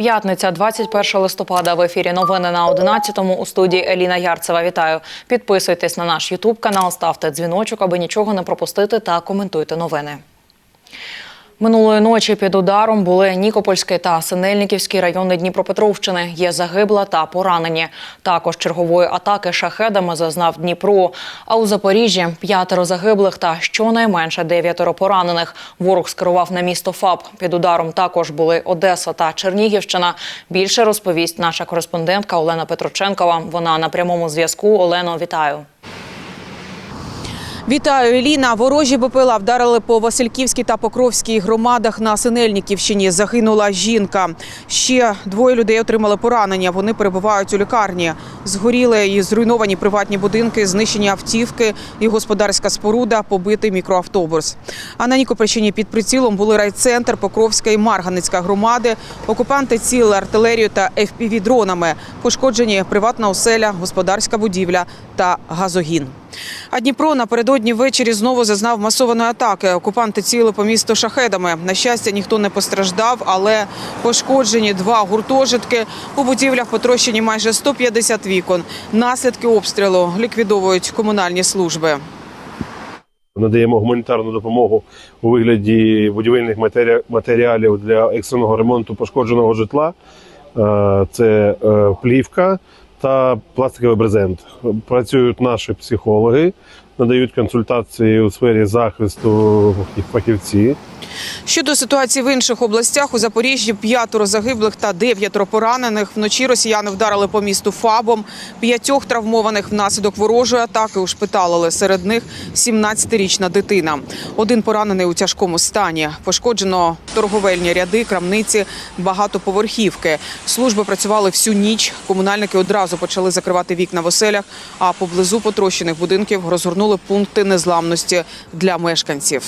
П'ятниця, 21 листопада. В ефірі новини на 11-му у студії Еліна Ярцева. Вітаю. Підписуйтесь на наш Ютуб канал, ставте дзвіночок, аби нічого не пропустити, та коментуйте новини. Минулої ночі під ударом були Нікопольський та Синельниківський райони Дніпропетровщини. Є загибла та поранені. Також чергової атаки шахедами зазнав Дніпро. А у Запоріжжі п'ятеро загиблих та щонайменше дев'ятеро поранених. Ворог скерував на місто ФАП. Під ударом також були Одеса та Чернігівщина. Більше розповість наша кореспондентка Олена Петроченкова. Вона на прямому зв'язку. Олено, вітаю. Вітаю, Еліна. Ворожі БПЛА вдарили по Васильківській та Покровській громадах на Синельниківщині. Загинула жінка. Ще двоє людей отримали поранення. Вони перебувають у лікарні. Згоріли і зруйновані приватні будинки, знищені автівки і господарська споруда, побитий мікроавтобус. А на Нікопольщині під прицілом були райцентр, Покровська і Марганицька громади. Окупанти цілили артилерію та FPV-дронами. Пошкоджені приватна оселя, господарська будівля та газогін. А Дніпро напередодні ввечері знову зазнав масованої атаки. Окупанти цілили по місту шахедами. На щастя, ніхто не постраждав, але пошкоджені два гуртожитки. У будівлях потрощені майже 150 вікон. Наслідки обстрілу ліквідовують комунальні служби. Надаємо гуманітарну допомогу у вигляді будівельних матері- матеріалів для екстреного ремонту пошкодженого житла. Е, Це е, плівка та пластиковий брезент. Працюють наші психологи, надають консультації у сфері захисту фахівці. Щодо ситуації в інших областях, у Запоріжжі п'ятеро загиблих та дев'ятеро поранених. Вночі росіяни вдарили по місту ФАБом. П'ятьох травмованих внаслідок ворожої атаки ушпиталили. Серед них 17-річна дитина. Один поранений у тяжкому стані. Пошкоджено торговельні ряди, крамниці, багатоповерхівки. Служби працювали всю ніч. Комунальники одразу почали закривати вікна в оселях, а поблизу потрощених будинків розгорнули пункти незламності для мешканців.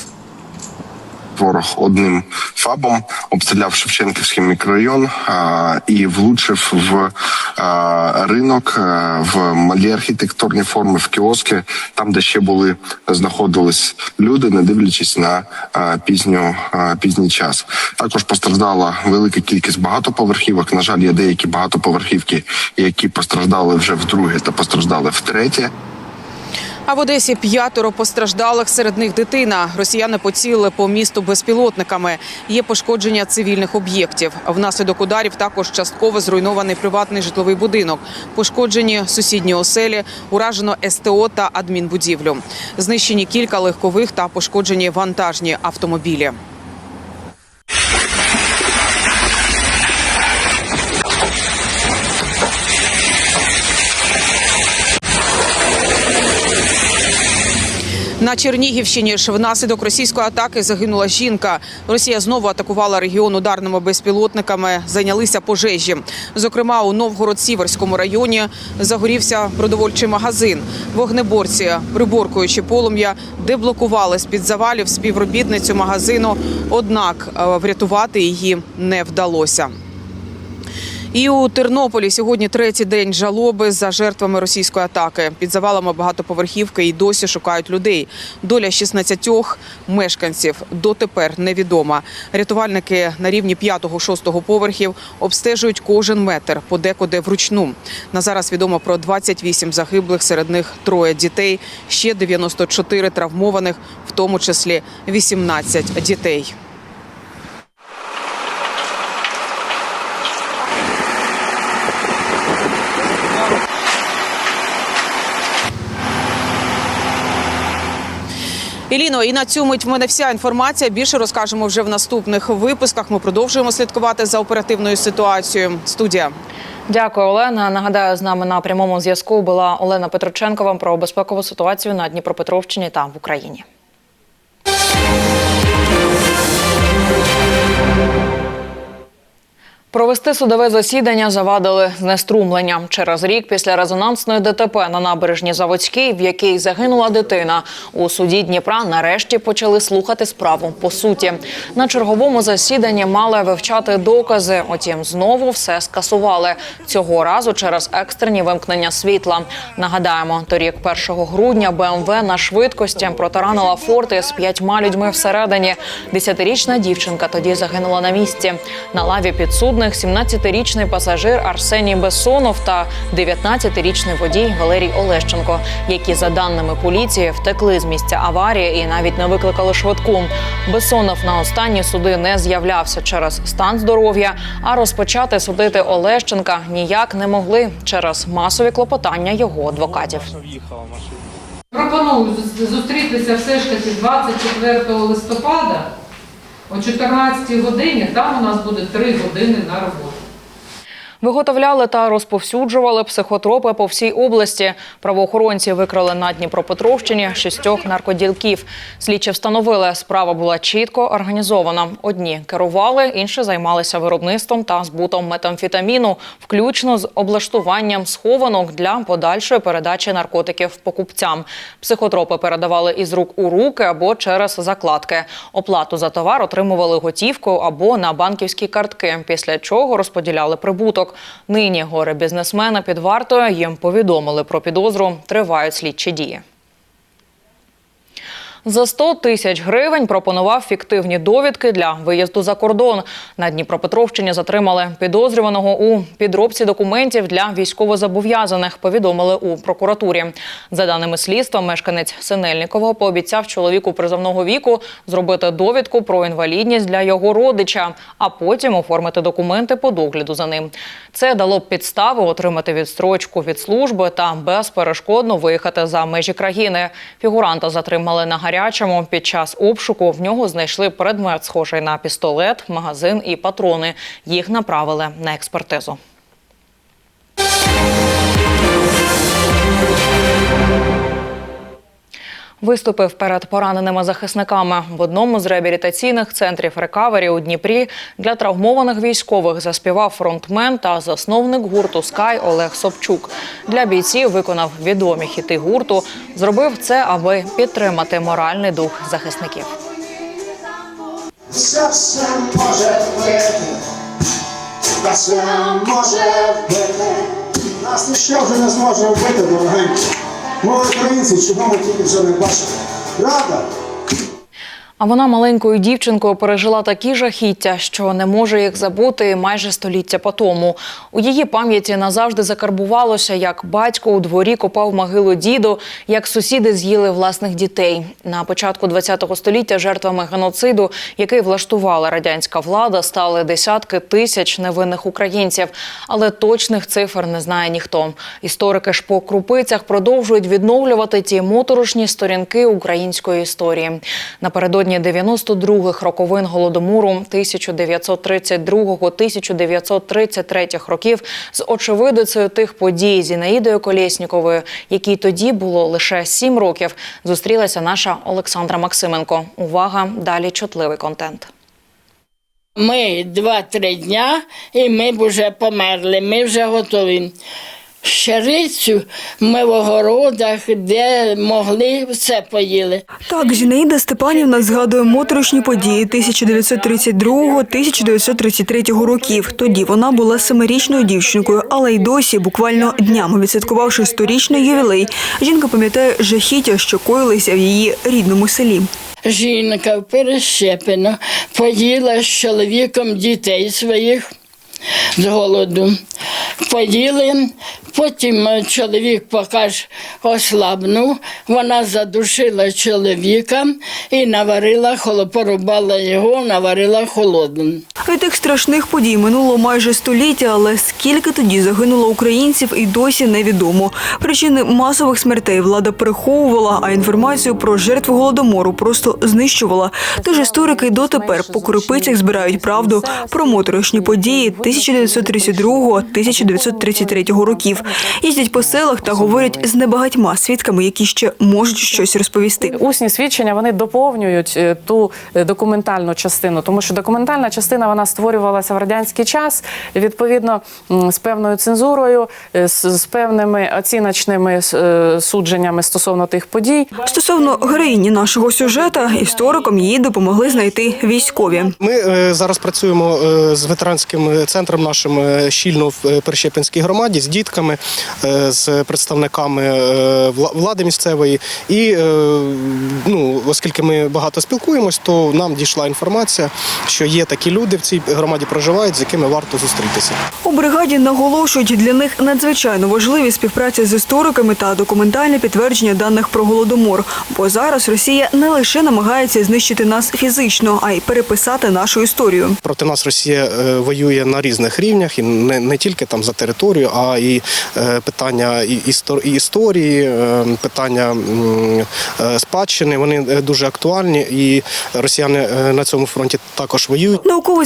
Ворог одним фабом обстріляв Шевченківський мікрорайон а, і влучив в а, ринок, а, в малі архітектурні форми, в кіоски, там, де ще були знаходились люди, не дивлячись на а, пізню а, пізній час. Також постраждала велика кількість багатоповерхівок. На жаль, є деякі багатоповерхівки, які постраждали вже вдруге та постраждали втретє. А в Одесі п'ятеро постраждалих, серед них дитина. Росіяни поцілили по місту безпілотниками. Є пошкодження цивільних об'єктів. Внаслідок ударів також частково зруйнований приватний житловий будинок. Пошкоджені сусідні оселі, уражено СТО та адмінбудівлю. Знищені кілька легкових та пошкоджені вантажні автомобілі. На Чернігівщині ж внаслідок російської атаки загинула жінка. Росія знову атакувала регіон ударними безпілотниками. Зайнялися пожежі. Зокрема, у Новгород-Сіверському районі загорівся продовольчий магазин. Вогнеборці, приборкуючи полум'я, деблокували з під завалів співробітницю магазину. Однак е, врятувати її не вдалося. І у Тернополі сьогодні третій день жалоби за жертвами російської атаки. Під завалами багатоповерхівки і досі шукають людей. Доля 16 мешканців дотепер невідома. Рятувальники на рівні 5-6 поверхів обстежують кожен метр, подекуди вручну. На зараз відомо про 28 загиблих, серед них троє дітей, ще 94 травмованих, в тому числі 18 дітей. Еліно, і на цю мить в мене вся інформація. Більше розкажемо вже в наступних випусках. Ми продовжуємо слідкувати за оперативною ситуацією. Студія. Дякую, Олена. Нагадаю, з нами на прямому зв'язку була Олена Петроченкова про безпекову ситуацію на Дніпропетровщині та в Україні. Провести судове засідання завадили знеструмленням через рік після резонансної ДТП на набережні Заводській, в якій загинула дитина. У суді Дніпра нарешті почали слухати справу по суті. На черговому засіданні мали вивчати докази. Утім, знову все скасували цього разу через екстрені вимкнення світла. Нагадаємо, торік 1 грудня БМВ на швидкості протаранила форти з п'ятьма людьми всередині. Десятирічна дівчинка тоді загинула на місці. На лаві підсудних підсудних 17-річний пасажир Арсеній Бессонов та 19-річний водій Валерій Олещенко, які за даними поліції втекли з місця аварії і навіть не викликали швидку. Бессонов на останні суди не з'являвся через стан здоров'я, а розпочати судити Олещенка ніяк не могли через масові клопотання його адвокатів. Пропоную зустрітися все ж таки 24 листопада о 14 годині. Там у нас буде 3 години на роботу. Виготовляли та розповсюджували психотропи по всій області. Правоохоронці викрали на Дніпропетровщині шістьох наркоділків. Слідчі встановили, справа була чітко організована. Одні керували, інші займалися виробництвом та збутом метамфетаміну, включно з облаштуванням схованок для подальшої передачі наркотиків покупцям. Психотропи передавали із рук у руки або через закладки. Оплату за товар отримували готівкою або на банківські картки, після чого розподіляли прибуток. Нині горе бізнесмена під вартою їм повідомили про підозру. Тривають слідчі дії. За 100 тисяч гривень пропонував фіктивні довідки для виїзду за кордон. На Дніпропетровщині затримали підозрюваного у підробці документів для військовозобов'язаних. Повідомили у прокуратурі. За даними слідства, мешканець Синельникового пообіцяв чоловіку призовного віку зробити довідку про інвалідність для його родича, а потім оформити документи по догляду за ним. Це дало б підстави отримати відстрочку від служби та безперешкодно виїхати за межі країни. Фігуранта затримали на гарячому. Під час обшуку в нього знайшли предмет, схожий на пістолет, магазин і патрони. Їх направили на експертизу. Виступив перед пораненими захисниками в одному з реабілітаційних центрів рекавері у Дніпрі для травмованих військових заспівав фронтмен та засновник гурту Скай Олег Собчук. Для бійців виконав відомі хіти гурту. Зробив це, аби підтримати моральний дух захисників. Все все може вбити, все може вбити. Нас ніщо вже не зможе вбити, дорогенькі. Ми українці, чого ми тільки вже не бачимо. Правда? А вона маленькою дівчинкою пережила такі жахіття, що не може їх забути майже століття по тому. У її пам'яті назавжди закарбувалося, як батько у дворі копав могилу діду, як сусіди з'їли власних дітей. На початку ХХ століття жертвами геноциду, який влаштувала радянська влада, стали десятки тисяч невинних українців. Але точних цифр не знає ніхто. Історики ж по крупицях продовжують відновлювати ті моторошні сторінки української історії. Напередодні 92-х роковин голодомору 1932-1933 років з очевидицею тих подій Зінаїдою Колєсніковою, якій тоді було лише 7 років, зустрілася наша Олександра Максименко. Увага! Далі чутливий контент. Ми два-три дня, і ми вже померли, ми вже готові. Щарицю ми в огородах, де могли, все поїли. Так, Зінаїда Степанівна згадує моторошні події 1932-1933 років. Тоді вона була семирічною дівчинкою, але й досі, буквально днями відсвяткувавши сторічний ювілей, жінка пам'ятає жахіття, що коїлися в її рідному селі. Жінка перещепена, поїла з чоловіком дітей своїх з голоду. Поїли, потім е, чоловік покаж ослабнув, вона задушила чоловіка і наварила, порубала його, наварила холодним. Від тих страшних подій минуло майже століття, але скільки тоді загинуло українців і досі невідомо. Причини масових смертей влада приховувала, а інформацію про жертв голодомору просто знищувала. Тож історики дотепер по крупицях збирають правду про моторошні події 1932-1933 років. Їздять по селах та говорять з небагатьма свідками, які ще можуть щось розповісти. Усні свідчення вони доповнюють е, ту е, документальну частину, тому що документальна частина вона створювалася в радянський час, відповідно з певною цензурою, е, з, з певними оціночними е, судженнями стосовно тих подій. Стосовно героїні нашого сюжета, історикам їй допомогли знайти військові. Ми е, зараз працюємо е, з ветеранським центром нашим е, щільно в е, Перещепинській громаді з дітками. е, з представниками е, влади місцевої. І е, ну, оскільки ми багато спілкуємось, то нам дійшла інформація, що є такі люди в цій громаді проживають, з якими варто зустрітися. У бригаді наголошують, для них надзвичайно важливі співпраця з істориками та документальне підтвердження даних про голодомор. Бо зараз Росія не лише намагається знищити нас фізично, а й переписати нашу історію. Проти нас Росія е, воює на різних рівнях, і не, не тільки там за територію, а і е, питання і, історії, е, питання спадщини. Вони дуже актуальні, і росіяни на цьому фронті також воюють.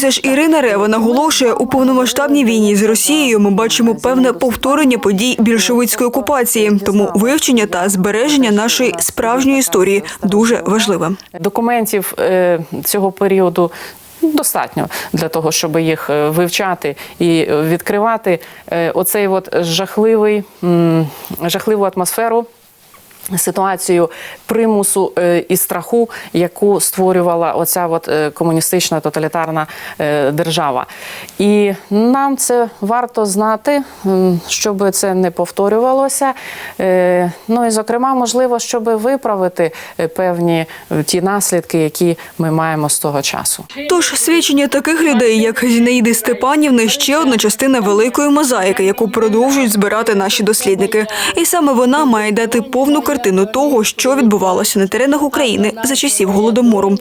Науковиця ж Ірина Рева наголошує, у повномасштабній війні з Росією ми бачимо певне повторення подій більшовицької окупації. Тому вивчення та збереження нашої справжньої історії дуже важливе. Документів е, цього періоду достатньо для того, щоб їх е, вивчати і відкривати е, оцей от жахливий, жахливу атмосферу. Ситуацію примусу е, і страху, яку створювала оця от е, комуністична тоталітарна е, держава, і нам це варто знати, щоб це не повторювалося. Ну і зокрема, можливо, щоб виправити певні ті наслідки, які ми маємо з того часу. Тож свідчення таких людей, як Зінаїди Степанівни, ще одна частина великої мозаїки, яку продовжують збирати наші дослідники. І саме вона має дати повну картину того, що відбувалося на теренах України за часів голодомору.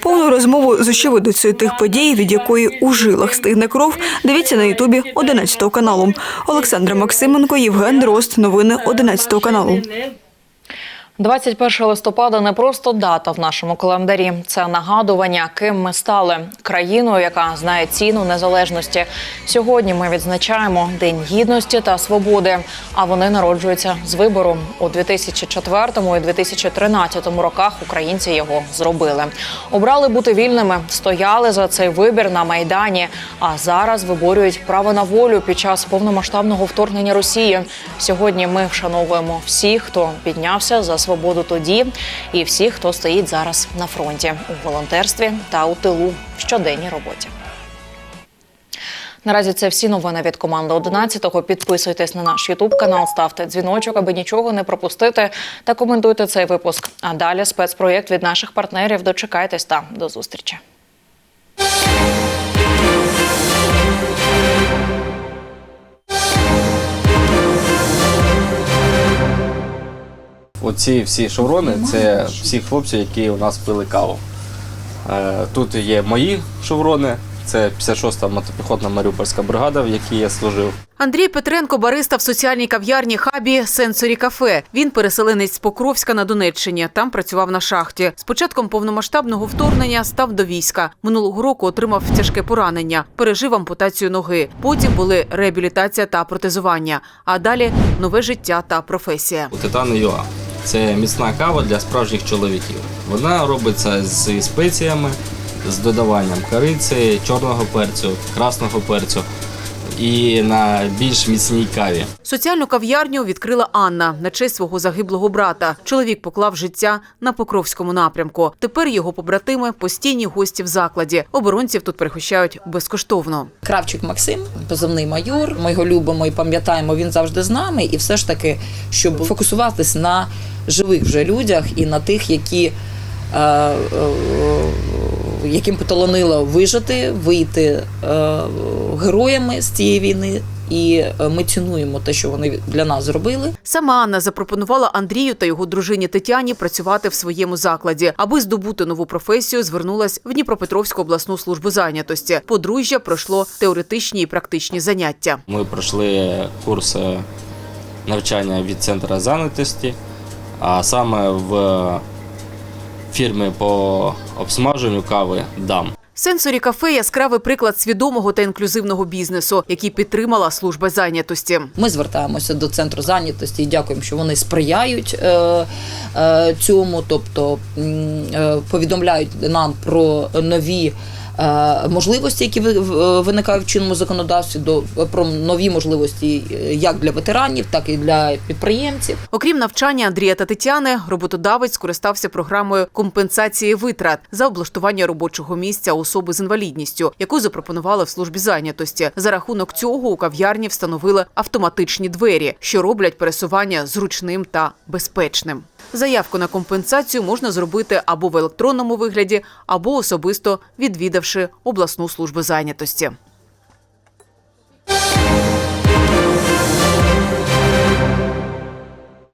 Повну розмову з очевидицею тих подій, від якої у жилах стигне кров. Дивіться на Ютубі 11 каналу. Олександра Максименко, Євген Дрозд. Новини 11 каналу. 21 листопада не просто дата в нашому календарі, це нагадування, ким ми стали країною, яка знає ціну незалежності. Сьогодні ми відзначаємо День гідності та свободи. А вони народжуються з вибору у 2004 і 2013 роках. Українці його зробили. Обрали бути вільними, стояли за цей вибір на майдані. А зараз виборюють право на волю під час повномасштабного вторгнення Росії. Сьогодні ми вшановуємо всіх, хто піднявся за свободу тоді, і всіх, хто стоїть зараз на фронті у волонтерстві та у тилу в щоденній роботі. Наразі це всі новини від команди 11-го. Підписуйтесь на наш Ютуб канал, ставте дзвіночок, аби нічого не пропустити, та коментуйте цей випуск. А далі спецпроєкт від наших партнерів. Дочекайтесь та до зустрічі. Оці всі шеврони це всі хлопці, які у нас пили каву. Е, Тут є мої шеврони, це 56-та мотопіхотна Маріупольська бригада, в якій я служив. Андрій Петренко бариста в соціальній кав'ярні хабі Сенсорі кафе. Він переселенець з Покровська на Донеччині. Там працював на шахті. З початком повномасштабного вторгнення став до війська. Минулого року отримав тяжке поранення, пережив ампутацію ноги. Потім були реабілітація та протезування. А далі нове життя та професія. У Титани Юа. Це міцна кава для справжніх чоловіків. Вона робиться з спеціями, з додаванням кориці, чорного перцю, красного перцю і на більш міцній каві. Соціальну кав'ярню відкрила Анна на честь свого загиблого брата. Чоловік поклав життя на Покровському напрямку. Тепер його побратими постійні гості в закладі. Оборонців тут пригощають безкоштовно. Кравчик Максим, позивний майор. Ми його любимо і пам'ятаємо. Він завжди з нами. І все ж таки, щоб фокусуватись на живих вже людях і на тих, які. Е, е, Яким поталанило вижити, вийти е, героями з цієї війни, і ми цінуємо те, що вони для нас зробили. Сама Анна запропонувала Андрію та його дружині Тетяні працювати в своєму закладі. Аби здобути нову професію, звернулась в Дніпропетровську обласну службу зайнятості. Подружжя пройшло теоретичні і практичні заняття. Ми пройшли курс навчання від центру зайнятості, а саме в фірмі по обсмаженню кави ДАМ. Сенсорі кафе яскравий приклад свідомого та інклюзивного бізнесу, який підтримала служба зайнятості. Ми звертаємося до центру зайнятості і дякуємо, що вони сприяють е, е, цьому, тобто е, повідомляють нам про нові. Е, можливості, які ви- виникають в чинному законодавстві, до про нові можливості е, як для ветеранів, так і для підприємців. Окрім навчання Андрія та Тетяни, роботодавець скористався програмою компенсації витрат за облаштування робочого місця особи з інвалідністю, яку запропонували в службі зайнятості. За рахунок цього у кав'ярні встановили автоматичні двері, що роблять пересування зручним та безпечним. Заявку на компенсацію можна зробити або в електронному вигляді, або особисто відвідавши обласну службу зайнятості.